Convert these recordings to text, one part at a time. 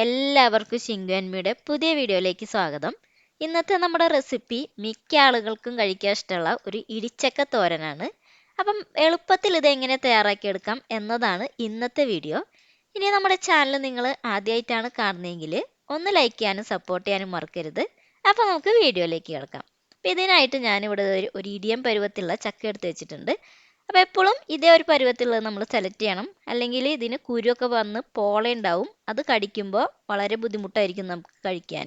എല്ലാവർക്കും ശിങ്കുവന്മിയുടെ പുതിയ വീഡിയോയിലേക്ക് സ്വാഗതം. ഇന്നത്തെ നമ്മുടെ റെസിപ്പി മിക്ക ആളുകൾക്കും കഴിക്കാൻ ഇഷ്ടമുള്ള ഒരു ഇടിച്ചക്ക തോരനാണ്. അപ്പം എളുപ്പത്തിൽ ഇത് എങ്ങനെ തയ്യാറാക്കിയെടുക്കാം എന്നതാണ് ഇന്നത്തെ വീഡിയോ. ഇനി നമ്മുടെ ചാനൽ നിങ്ങൾ ആദ്യമായിട്ടാണ് കാണുന്നതെങ്കിൽ ഒന്ന് ലൈക്ക് ചെയ്യാനും സപ്പോർട്ട് ചെയ്യാനും മറക്കരുത്. അപ്പോൾ നമുക്ക് വീഡിയോയിലേക്ക് കിടക്കാം. അപ്പോൾ ഇതിനായിട്ട് ഞാനിവിടെ ഒരു ഇടിയം പരുവത്തിലുള്ള ചക്ക എടുത്ത് വെച്ചിട്ടുണ്ട്. അപ്പോൾ എപ്പോഴും ഇതേ ഒരു പരുവത്തിലുള്ളത് നമ്മൾ സെലക്ട് ചെയ്യണം. അല്ലെങ്കിൽ ഇതിന് കുരുവൊക്കെ വന്ന് പോള ഉണ്ടാവും. അത് കടിക്കുമ്പോൾ വളരെ ബുദ്ധിമുട്ടായിരിക്കും നമുക്ക് കഴിക്കാൻ.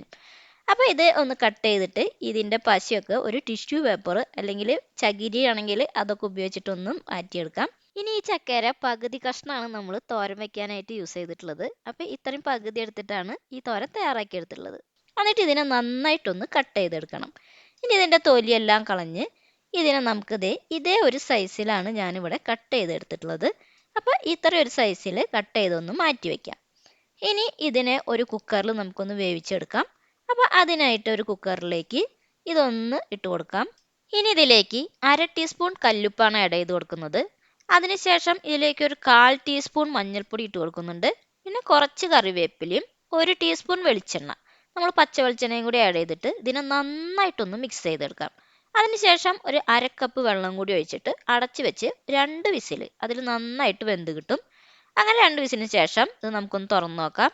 അപ്പോൾ ഇത് ഒന്ന് കട്ട് ചെയ്തിട്ട് ഇതിന്റെ പശയൊക്കെ ഒരു ടിഷ്യൂ പേപ്പർ അല്ലെങ്കിൽ ചകിരി ആണെങ്കിൽ അതൊക്കെ ഉപയോഗിച്ചിട്ടൊന്ന് മാറ്റിയെടുക്കാം. ഇനി ഈ ചക്കര പകുതി കഷ്ണമാണ് നമ്മൾ തോരൻ വെക്കാനായിട്ട് യൂസ് ചെയ്തിട്ടുള്ളത്. അപ്പോൾ ഇത്രയും പകുതി എടുത്തിട്ടാണ് ഈ തോരൻ തയ്യാറാക്കി എടുത്തിട്ടുള്ളത് എന്നിട്ട് ഇതിനെ നന്നായിട്ടൊന്ന് കട്ട് ചെയ്തെടുക്കണം. ഇനി ഇതിന്റെ തൊലിയെല്ലാം കളഞ്ഞ് ഇതിനെ നമുക്ക് ഇതേ ഒരു സൈസിലാണ് ഞാനിവിടെ കട്ട് ചെയ്തെടുത്തിട്ടുള്ളത്. അപ്പോൾ ഇത്ര ഒരു സൈസിൽ കട്ട് ചെയ്തൊന്ന് മാറ്റി വയ്ക്കാം ഇനി ഇതിനെ ഒരു കുക്കറിൽ നമുക്കൊന്ന് വേവിച്ചെടുക്കാം. അപ്പോൾ അതിനായിട്ട് ഒരു കുക്കറിലേക്ക് ഇതൊന്ന് ഇട്ട് കൊടുക്കാം. ഇനി ഇതിലേക്ക് അര ടീസ്പൂൺ കല്ലുപ്പാണ് ആഡ് ചെയ്ത് കൊടുക്കുന്നത്. അതിനുശേഷം ഇതിലേക്ക് ഒരു കാൽ ടീസ്പൂൺ മഞ്ഞൾപ്പൊടി ഇട്ട് കൊടുക്കുന്നുണ്ട്. പിന്നെ കുറച്ച് കറിവേപ്പിലയും ഒരു ടീസ്പൂൺ വെളിച്ചെണ്ണ. നമ്മൾ പച്ച വെളിച്ചെണ്ണയും കൂടി ആഡ് ചെയ്തിട്ട് ഇതിനെ നന്നായിട്ടൊന്ന് മിക്സ് ചെയ്തെടുക്കാം. അതിനുശേഷം ഒരു അരക്കപ്പ് വെള്ളം കൂടി ഒഴിച്ചിട്ട് അടച്ചു വെച്ച് രണ്ട് വിസിൽ അതിൽ നന്നായിട്ട് വെന്ത് കിട്ടും. അങ്ങനെ രണ്ട് വിസിലിന് ശേഷം ഇത് നമുക്കൊന്ന് തുറന്ന് നോക്കാം.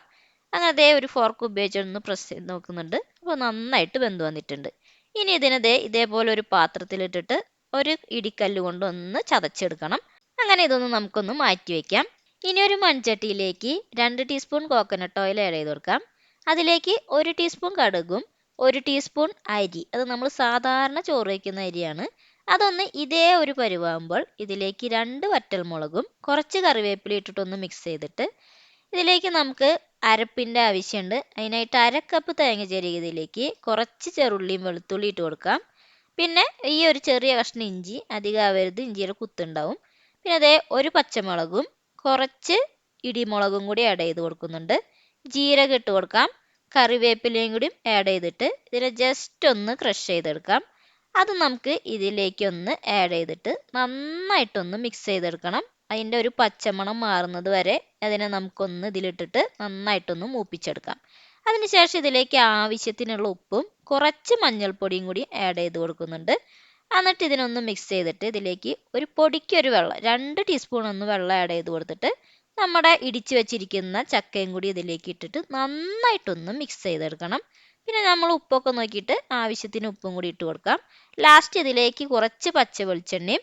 അങ്ങനെ അതേ ഒരു ഫോർക്ക് ഉപയോഗിച്ചൊന്ന് പ്രസ് ചെയ്ത് നോക്കുന്നുണ്ട്. അപ്പോൾ നന്നായിട്ട് വെന്ത് വന്നിട്ടുണ്ട്. ഇനി ഇതിനതേ ഇതേപോലെ ഒരു പാത്രത്തിലിട്ടിട്ട് ഒരു ഇടിക്കല്ല് കൊണ്ട് ഒന്ന് ചതച്ചെടുക്കണം. അങ്ങനെ ഇതൊന്ന് നമുക്കൊന്ന് മാറ്റി വയ്ക്കാം ഇനി ഒരു മൺചട്ടിയിലേക്ക് രണ്ട് ടീസ്പൂൺ കോക്കനട്ട് ഓയിൽ ആഡ് ചെയ്ത് കൊടുക്കാം. അതിലേക്ക് ഒരു ടീസ്പൂൺ കടുകും ഒരു ടീസ്പൂൺ അരി. അത് നമ്മൾ സാധാരണ ചോറ് വയ്ക്കുന്ന അരിയാണ്. അതൊന്ന് ഇതേ ഒരു പരുവാകുമ്പോൾ ഇതിലേക്ക് രണ്ട് വറ്റൽ മുളകും കുറച്ച് കറിവേപ്പില ഇട്ടിട്ടൊന്ന് മിക്സ് ചെയ്തിട്ട് ഇതിലേക്ക് നമുക്ക് അരപ്പിന്റെ ആവശ്യമുണ്ട് അതിനായിട്ട് അരക്കപ്പ് തേങ്ങ ചെറിയതിലേക്ക് കുറച്ച് ചെറുള്ളിയും വെളുത്തുള്ളി ഇട്ട് കൊടുക്കാം. പിന്നെ ഈ ഒരു ചെറിയ കഷ്ണം ഇഞ്ചി അധികം ആവരുത്. ഇഞ്ചിയുടെ കുത്തുണ്ടാവും പിന്നെ അതേ ഒരു പച്ചമുളകും കുറച്ച് ഇടിമുളകും കൂടി ആഡ് ചെയ്ത് കൊടുക്കുന്നുണ്ട്. ജീരകം ഇട്ട് കൊടുക്കാം. കറിവേപ്പിലയും കൂടി ആഡ് ചെയ്തിട്ട് ഇതിനെ ജസ്റ്റ് ഒന്ന് ക്രഷ് ചെയ്തെടുക്കാം. അത് നമുക്ക് ഇതിലേക്ക് ഒന്ന് ആഡ് ചെയ്തിട്ട് നന്നായിട്ടൊന്ന് മിക്സ് ചെയ്തെടുക്കണം. അതിന്റെ ഒരു പച്ചമണം മാറുന്നത് വരെ അതിനെ നമുക്കൊന്ന് ഇതിലിട്ടിട്ട് നന്നായിട്ടൊന്ന് മൂപ്പിച്ചെടുക്കാം. അതിനുശേഷം ഇതിലേക്ക് ആവശ്യത്തിനുള്ള ഉപ്പും കുറച്ച് മഞ്ഞൾപ്പൊടിയും കൂടി ആഡ് ചെയ്ത് കൊടുക്കുന്നുണ്ട്. എന്നിട്ട് ഇതിനൊന്ന് മിക്സ് ചെയ്തിട്ട് ഇതിലേക്ക് ഒരു പൊടിക്കൊരു വെള്ളം രണ്ട് ടീസ്പൂൺ ഒന്ന് വെള്ളം ആഡ് ചെയ്ത് കൊടുത്തിട്ട് നമ്മുടെ ഇടിച്ചു വെച്ചിരിക്കുന്ന ചക്കയും കൂടി ഇതിലേക്ക് ഇട്ടിട്ട് നന്നായിട്ടൊന്ന് മിക്സ് ചെയ്തെടുക്കണം. പിന്നെ നമ്മൾ ഉപ്പൊക്കെ നോക്കിയിട്ട് ആവശ്യത്തിന് ഉപ്പും കൂടി ഇട്ട് കൊടുക്കാം. ലാസ്റ്റ് ഇതിലേക്ക് കുറച്ച് പച്ച വെളിച്ചെണ്ണയും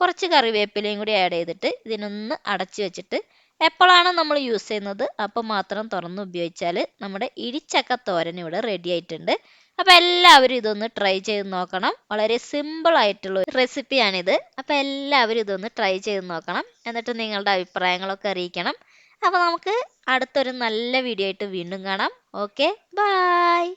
കുറച്ച് കറിവേപ്പിലയും കൂടി ആഡ് ചെയ്തിട്ട് ഇതിനൊന്ന് അടച്ചു വെച്ചിട്ട് എപ്പോഴാണ് നമ്മൾ യൂസ് ചെയ്യുന്നത് അപ്പോൾ മാത്രം തുറന്ന് ഉപയോഗിച്ചാൽ നമ്മുടെ ഇടിച്ചക്ക തോരൻ ഇവിടെ റെഡി ആയിട്ടുണ്ട്. അപ്പോൾ എല്ലാവരും ഇതൊന്ന് ട്രൈ ചെയ്ത് നോക്കണം. വളരെ സിമ്പിൾ ആയിട്ടുള്ള ഒരു റെസിപ്പിയാണിത് അപ്പോൾ എല്ലാവരും ഇതൊന്ന് ട്രൈ ചെയ്ത് നോക്കണം. എന്നിട്ട് നിങ്ങളുടെ അഭിപ്രായങ്ങളൊക്കെ അറിയിക്കണം. അപ്പോൾ നമുക്ക് അടുത്തൊരു നല്ല വീഡിയോ ആയിട്ട് വീണ്ടും കാണാം. Okay bye